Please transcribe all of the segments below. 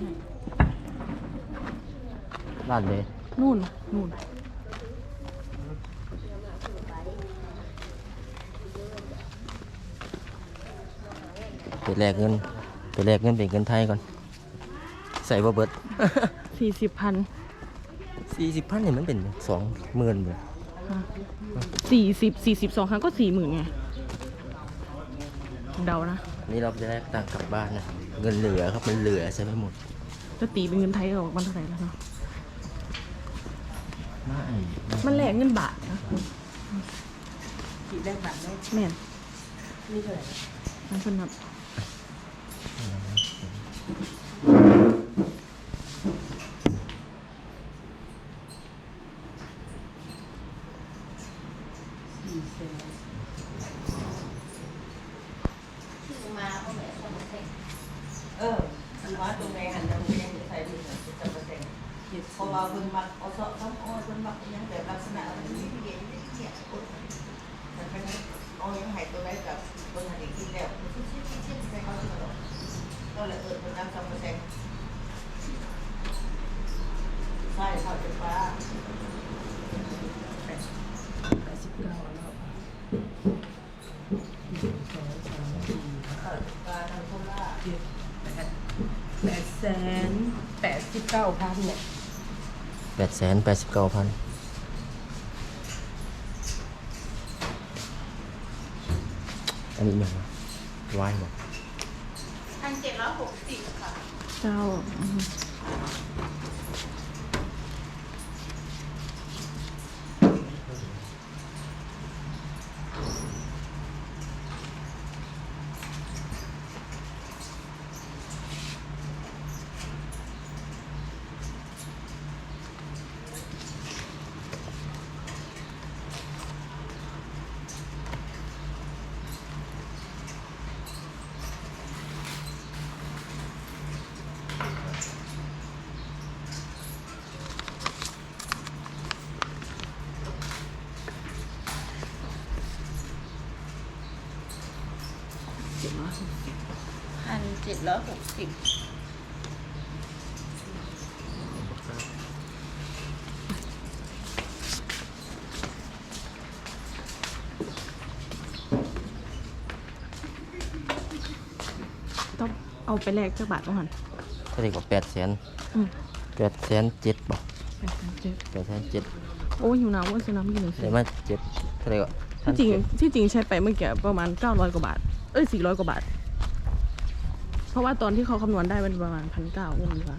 ให้ร้านเลยนู่นนู่นไปแลกเงินไปแลกเงินเป็นเงินไทยก่อน ใส่บ่เบิดสี่สิบพันสี่สิบพันนี่มันเป็นสองหมื่นเลยสี่สิบสี่สิบสองครั้งก็สี่หมื่นไงเดานะ นี่เราจะแลกต่างค์กลับบ้านนะ เงินเหลือครับ มันเหลือใช่ไหมหมด จะตีเป็นเงินไทยออกมันเท่าไหร่แล้วเนาะไม่มันแลกเงินบาทนะขีดแรกแบบได้แม่นนี่เท่าไหร่มันเป็นแบบสี่แสนเอออัน ว่าตรงไหนหันตรงนี้ยังใส่ดีนะจะเปอร์เซ็นต์เพราะว่าคนมักเอาเสาะต้องเอาคนมักยังแบบลักษณะแบบนี้ที่เห็นที่เกียดปุ๊บแต่เป็นเอายังหายตัวไหนกับคนหันอีกทีแล้วชิ้นชิ้นชิ้นชิ้นใส่เขาตลอดก็เลยเออคนนั้นสองเปอร์เซ็นต์ใช่เขาจะฟ้า เก้าพันเนี่ยแปดแสนแปดสิบเก้าพันอันนี้ยังวายหมดพันเจ็ดร้อยหกสิบค่ะเจ้าอืม เจ็ดร้อยหกสิบ พันเจ็ดร้อยหกสิบต้องเอาไปแลกเจ้าบาทต้องหันเท่าไหร่ก็แปดแสนอืมแปดแสนเจ็ดบ่แปดพันเจ็ดแปดแสนเจ็ดโอ้ยอยู่น้ำว่าซื้อน้ำกินหนึ่งสิเดี๋ยวมาเจ็ดเท่าไหร่ก็ที่จริงที่จริงใช้ไปเมื่อกี้ประมาณเก้าร้อยกว่าบาท เอ้ยสี่ร้อยกว่าบาท เพราะว่าตอนที่เขาคำนวณได้มันประมาณพันเก้าเงินดีกว่า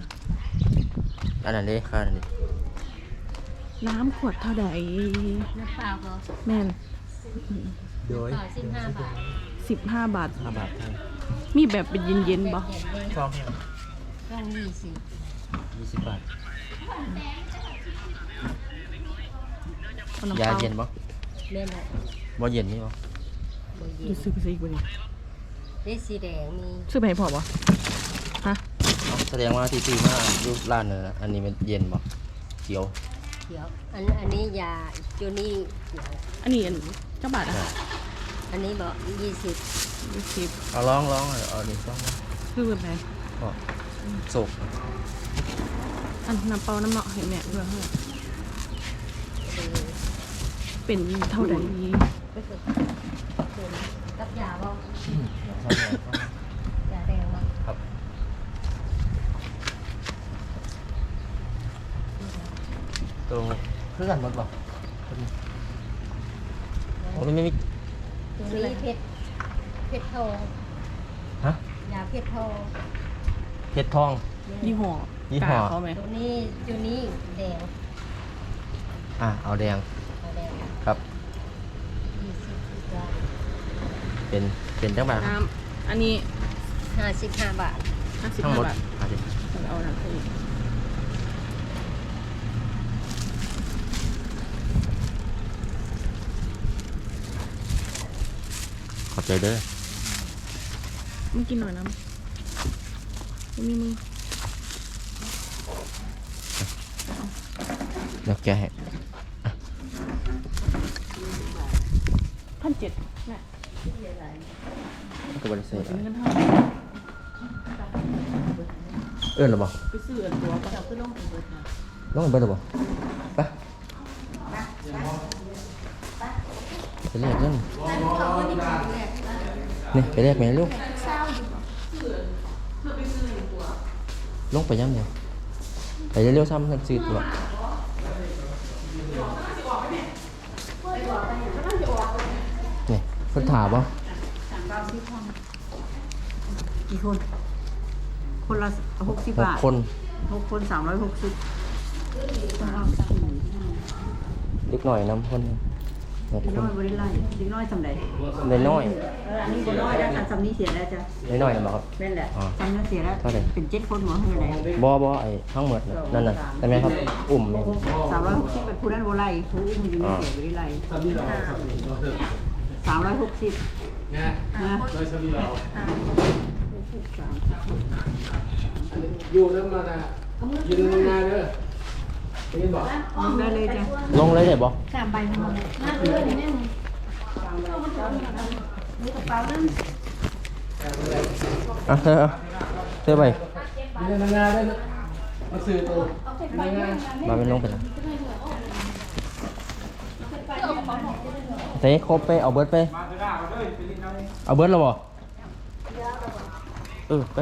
อันนั้นเลยค่าอันนี้น้ำขวดเท่าใดน้ำเปล่าก็แม่นโดยเปล่าสิบห้าบาทสิบห้าบาท ห้าบาทเท่ามีแบบเป็นเย็นๆบ่เย็นเลยชอบแค่กล้องยี่สิบยี่สิบบาทเอาน้ำยาเปล่าเย็นบ่เล่นอะบ่เย็นนี่บ่บเย็ดูนซื้อไปซื้ออีกวันนี้ ได้สีแดงมีซื้อไปให้พ่อบ่ฮะเอาแสดงว่าที่ซื้อมารูปร้านน่ะอันนี้มันเย็นบ่เขียวเขียว อันอันนี้ยาจูนี่เขียวอันนี้อันเจ้าบาทอะอันนี้บอกยี่สิบยี่สิบเอาลองลองเอาอันนี้ต้องซื้อไปไหนก็โศกอันน้ำเปล่าน้ำเนาะให้แม่เพื่อให้เออเป็นเท่าใดก็คือเป็นกับยาบ อกยาแดงบอกครับตรงเพื่อนหมดบ่โอ้มันไม่มีตัวนี้เพชรเพชรทองฮะยาเพชรทองเพชรทอง ยี่ห้อยี่ห้อ กาเขาไหมตัวนี้จูนี่แดงอะเอาแดงเอาแดงครับยี่สิบกรัมเป็น เป็นจังบาทน้ำอันนี้ห้าสิบห้าบาทห้าสิบทั้งหมห้าดบาทเอาดิเอาน้ำไปอีกขอบใจเด้อมึงกินหน่อยน้ำมึงมีมึงเดี๋ยวแกะให้พันเจ็ดแม่ก็บริสุทธิ์เป็นเงินเท่าไหร่เอิ้นหรือเปล่าไปซื้ออันตัวก็เอาขึ้นลงไปเบิดนะลงไปเบิดหรือเปล่าไปไปแลกเงินนี่ไปแลกแม่ลูกลงไปยังเดียไปเร็วๆซ้ำนั่นซื้อตัว นี่เพิ่นถามบ่กี่คน คนละหกสิบหกบาทคนหกคนสามร้อยหกสิบเล็กหน่อยน้ำคนหกเด็กคน้อนยบริไลเด็กน้อยสำเร็จเล็กน้อยเอออันนี้บริน้อยแล้วอันสำนี้เสียแล้วจ้ะเล็กน้อยนะบอกครับแม่นแหละอ๋อสำนี้เสียแล้วเท่าไหร่เป็นเจ็ดคนหมอเท่าไหร่บอบอไอ้ทั้งหมดน่ะนั่นน่ะใช่ไหมครับ อุ่มเนี่ยสามร้อยหกสิบเป็นผู้นั้นบริไลผู้อุ้มอยู่ในเสียบริไล สามร้อยหกสิบนะอยู่แล้วมานะยืนนานๆเด้อได้ยินบอกได้เลยจ้ะลงเลยได้บอสามใบมันหมดเลยน่าเลือดเนี่ยมีกระเป๋านั่นอะเธอเอาเธอไปยืนนานๆได้อมาสื่อตัวนานมาเป็นลงไปแล้ว เต้ครบไป เอาเบิร์ดไปเอาเบิร์ดแล้วบอเออไป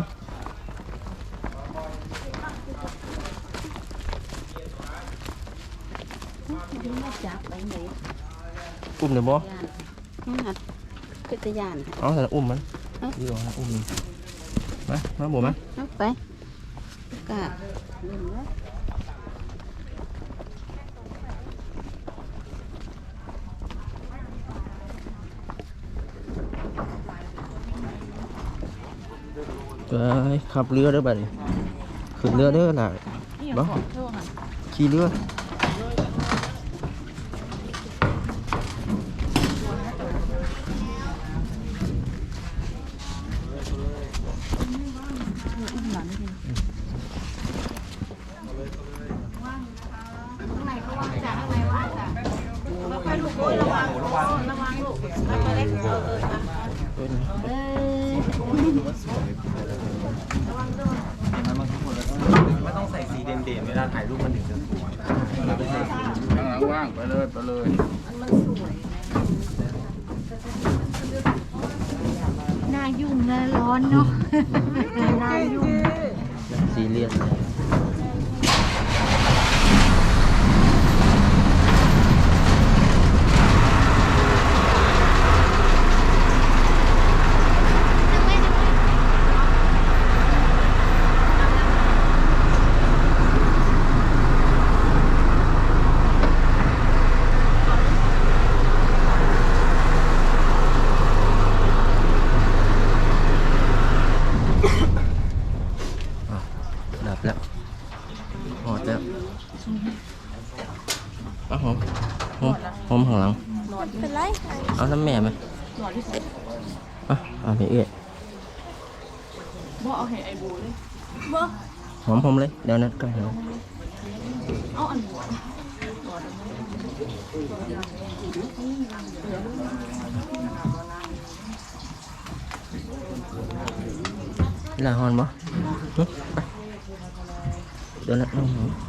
จับไปไหนอุ้มเดี๋ยวบอพิจยานเอาแต่ละอุ้มมันดีกว่านะอุ้มมันมามาบัวมาเอาไปกะ ไปขับเรือเด้อบัดนี้ขึ้นเรือเด้อล่ะบ่ขี่เรือไม่ต้องใส่สี เด่นๆเวลาถ่ายรูปมันถึงจะสวยข้างหลังว่างไปเลยไปเลยหน้ายุ่งนะร้อนเนาะหน้ายุ่งซีเรียสเลยอะดับแล้วหอดแล้วเอา หอมหอมหอมข้างหลังเป็นไรเอาน้ำแม่ไหมนอนที่สุดอะเอาไปเอื้อยบ่เอาให้ไอ้บูเลยหอมหอมเลยเดี๋ยวนั้นก็เห็นเอาอันหัวลาหอนบ่หึไปเดี๋ยวนั้นเอาหอม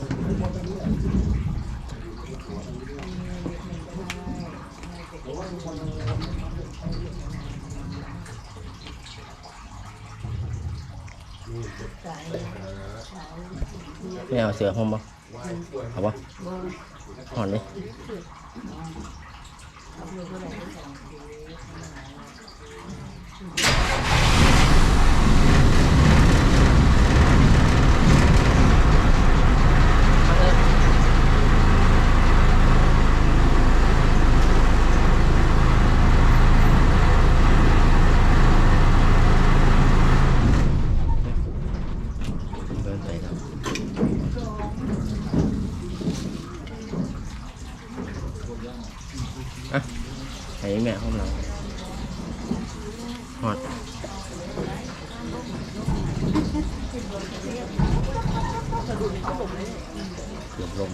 ไม่เอาเสือหอมบ่เอาบ่หอนเลยะให้ น้องเราฮอดเกือบลม